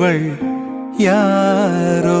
இவள் யாரோ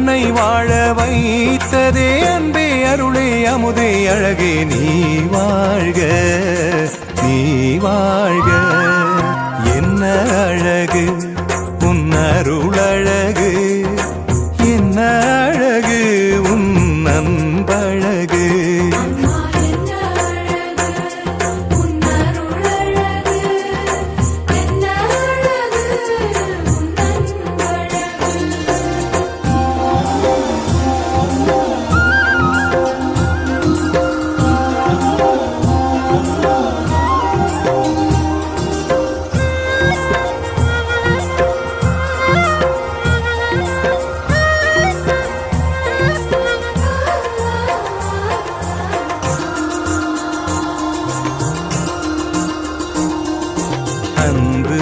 உன்னை வாழ வைத்ததே அன்பே அருளே அமுதே அழகே நீ வாழ்க நீ வாழ்க. என்ன அழகு உன் அருளழகு என்ன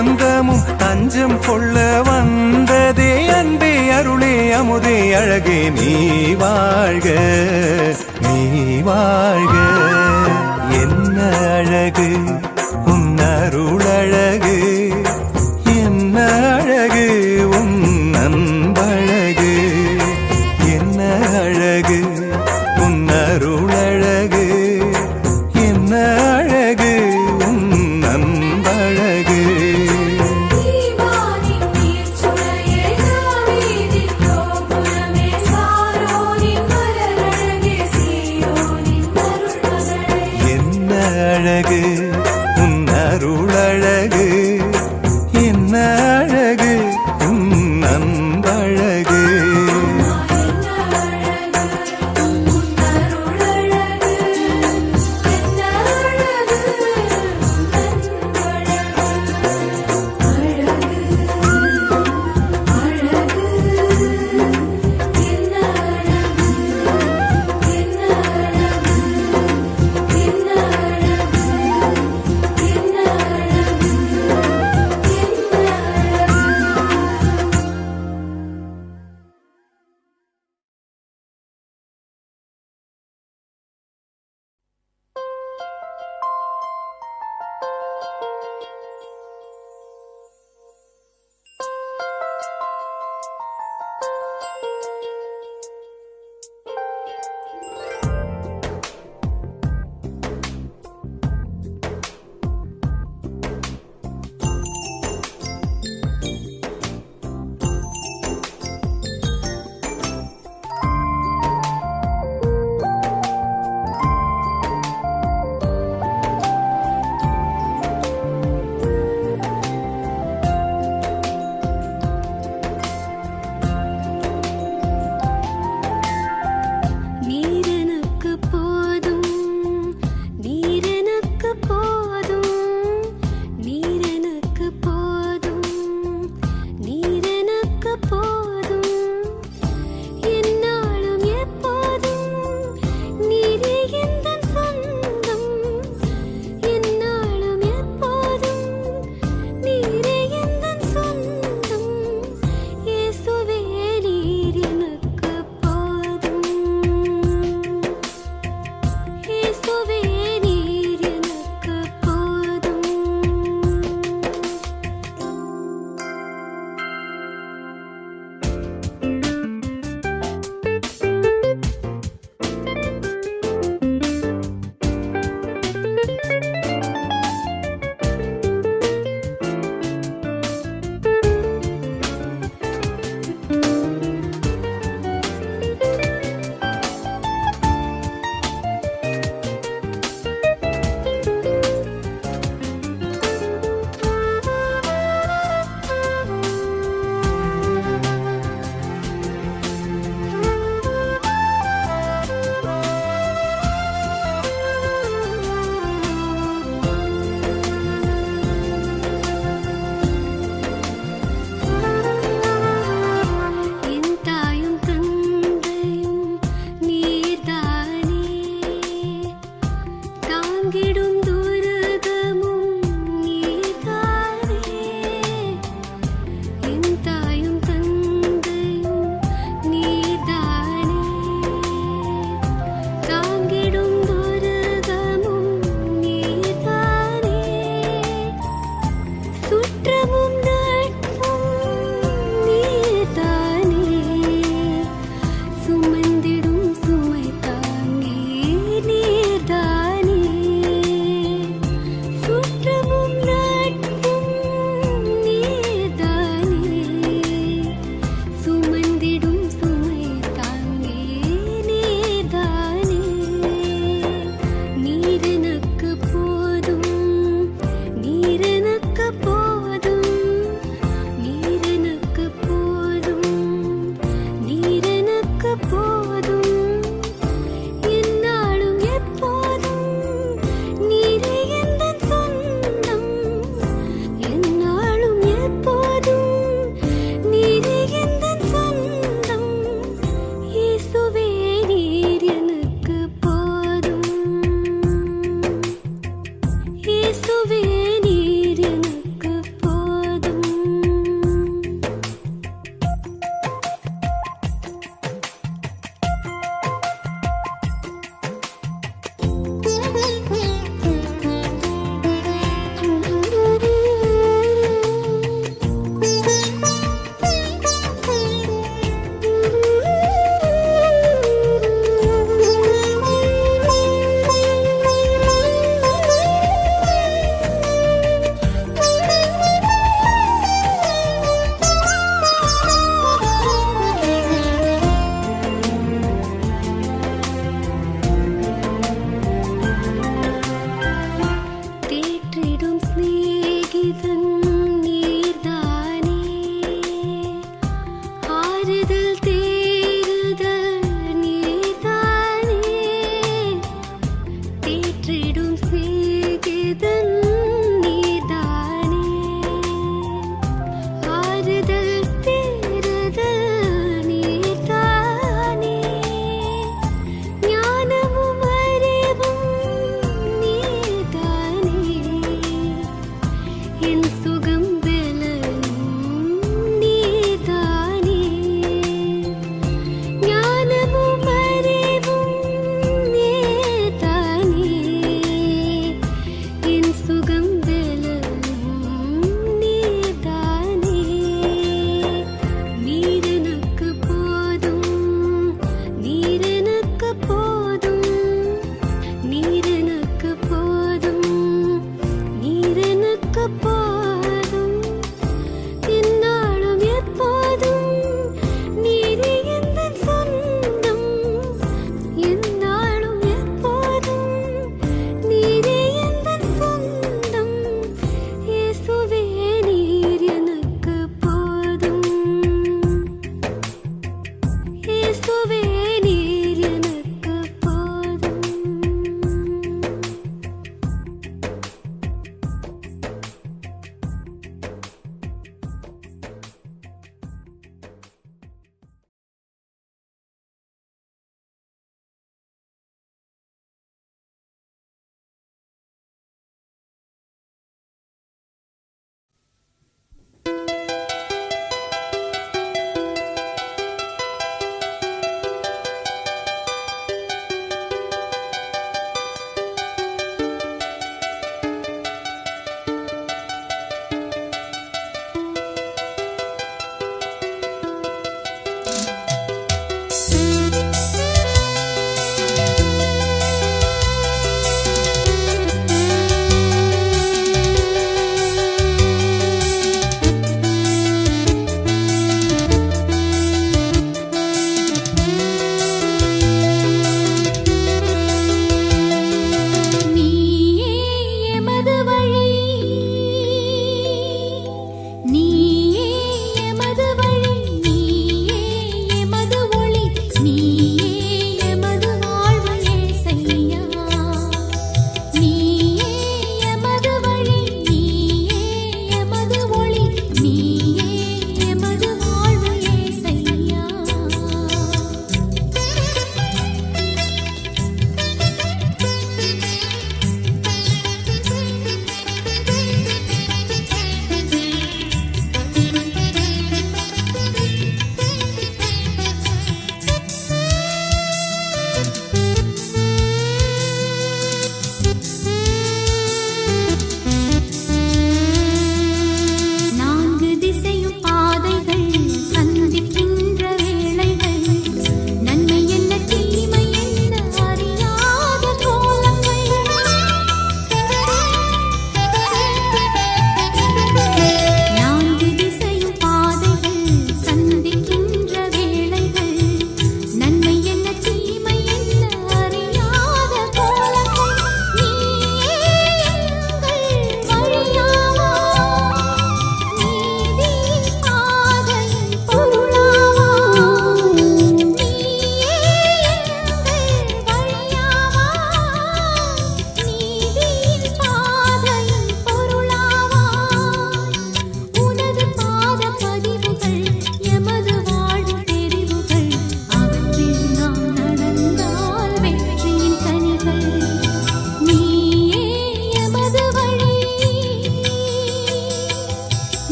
ஆனந்தமும் தஞ்சம் கொள்ள வந்ததே அன்பே அருளே அமுதே அழகே நீ வாழ்க நீ வாழ்க. என்ன அழகு?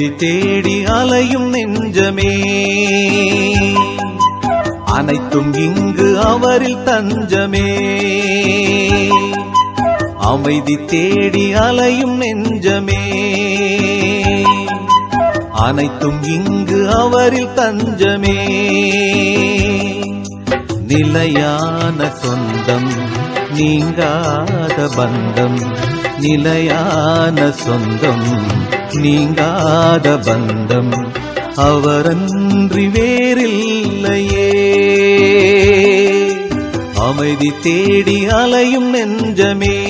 அமைதி தேடி அலையும் நெஞ்சமே. அனைத்தும் இங்கு அவரில் தஞ்சமே. அமைதி தேடி அலையும் நெஞ்சமே. அனைத்தும் இங்கு அவரில் தஞ்சமே. நிலையான சொந்தம் நீங்காத பந்தம் நிலையான சொந்தம் நீங்காத பந்தம் அவரன்றி வேறில்லையே. அமைதி தேடி அலையும் நெஞ்சமே.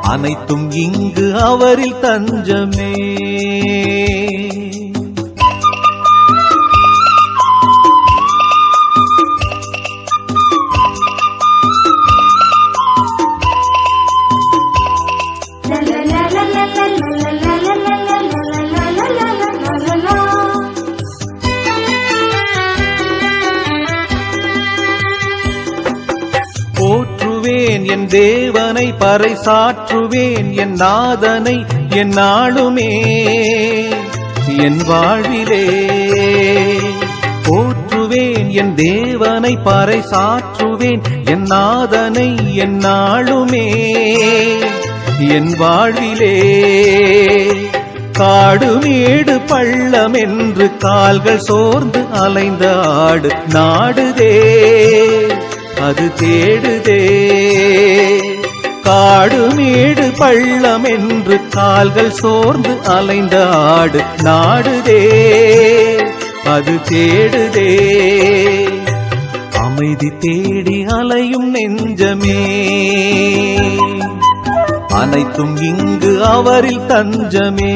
அனைத்தும் இங்கு அவரில் தஞ்சமே. தேவனை பறைசாற்றுவேன் என் நாதனை என் நாளுமே என் வாழ்விலே. போற்றுவேன் என் தேவனை பறைசாற்றுவேன் என் நாதனை என் நாளுமே என் வாழ்விலே. காடுமேடு பள்ளம் என்று கால்கள் சோர்ந்து அலைந்த ஆடு நாடுதே அது தேடுதே. காடு மேடு பள்ளம் என்று கால்கள் சோர்ந்து அலைந்த ஆடு நாடுதே அது தேடுதே. அமைதி தேடி அலையும் நெஞ்சமே அனைத்தும் இங்கு அவரில் தஞ்சமே.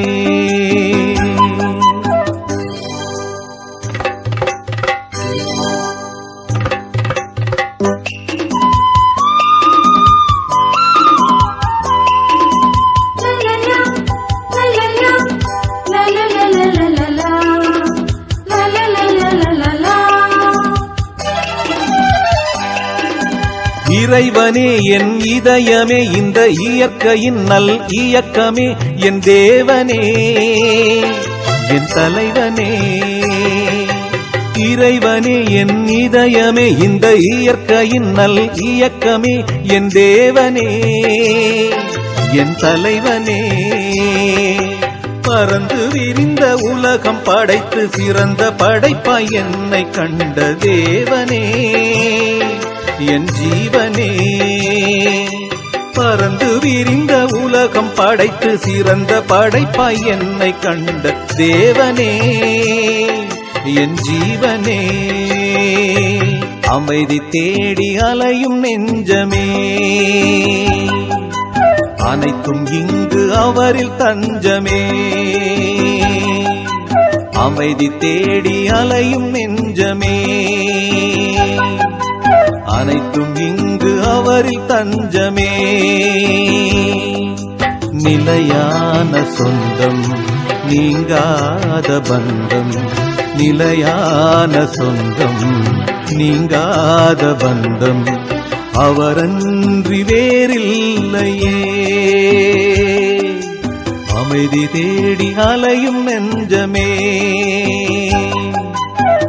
இறைவனே என் இதயமே இந்த இயற்கையின் நல் இயக்கமே என் தேவனே என் தலைவனே. இறைவனே என் இதயமே இந்த இயற்கையின் நல் இயக்கமே என் தேவனே என் தலைவனே. பறந்து விரிந்த உலகம் படைத்து சிறந்த படைப்பாய் என்னை கண்ட தேவனே. என் ஜீவனே பறந்து விரிந்த உலகம் படைத்து சிறந்த படைப்பாய் என்னை கண்ட தேவனே என் ஜீவனே அமைதி தேடி அலையும் நெஞ்சமே. அனைத்தும் இங்கு அவரில் தஞ்சமே. அமைதி தேடி அலையும் நெஞ்சமே. அனைத்தும் இங்கு அவரில் தஞ்சமே. நிலையான சொந்தம் நீங்காத பந்தம். நிலையான சொந்தம் நீங்காத பந்தம். அவரன்றி வேறில்லையே. அமைதி தேடி அலையும் நெஞ்சமே.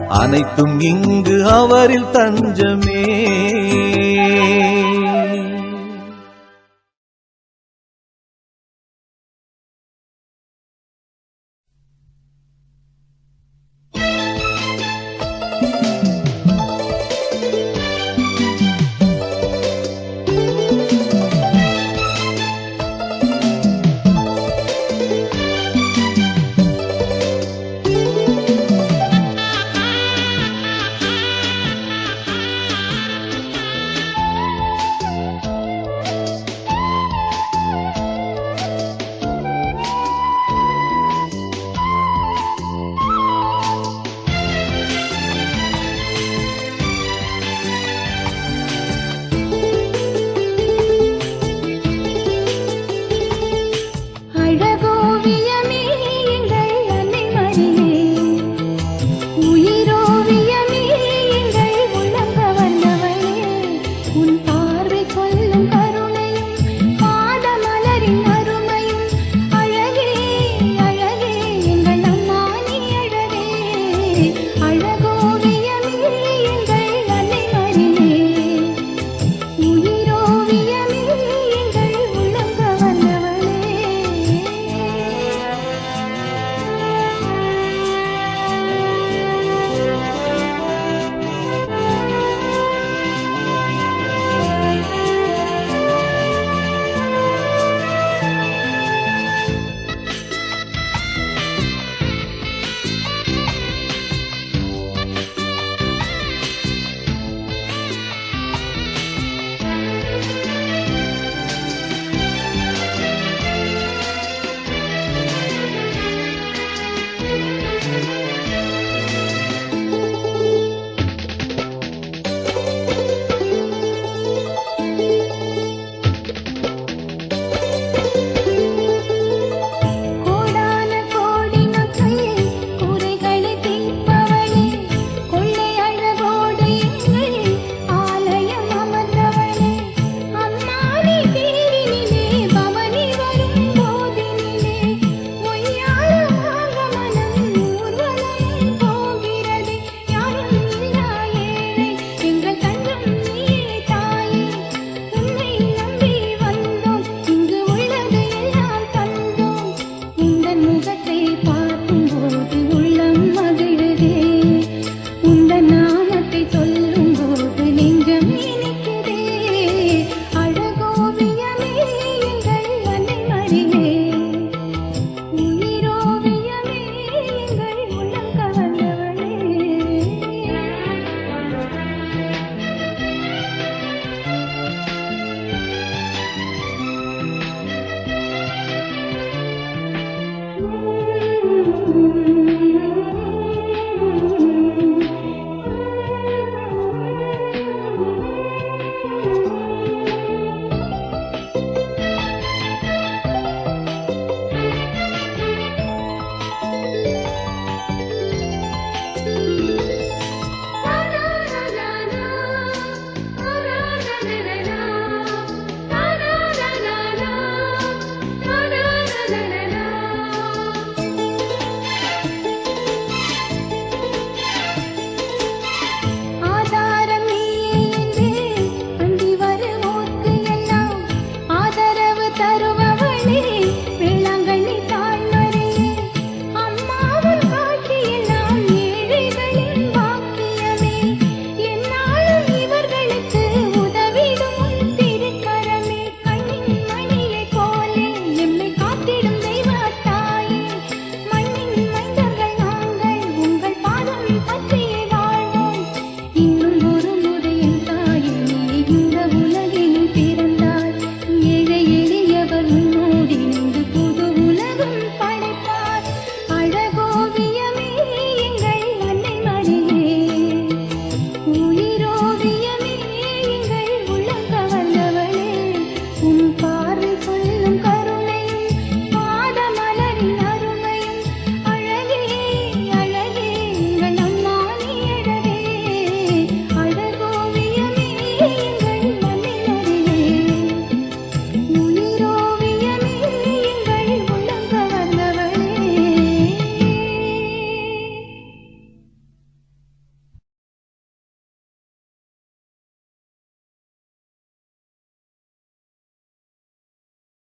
அனைத்தும் இங்கு அவரில் தஞ்சமே.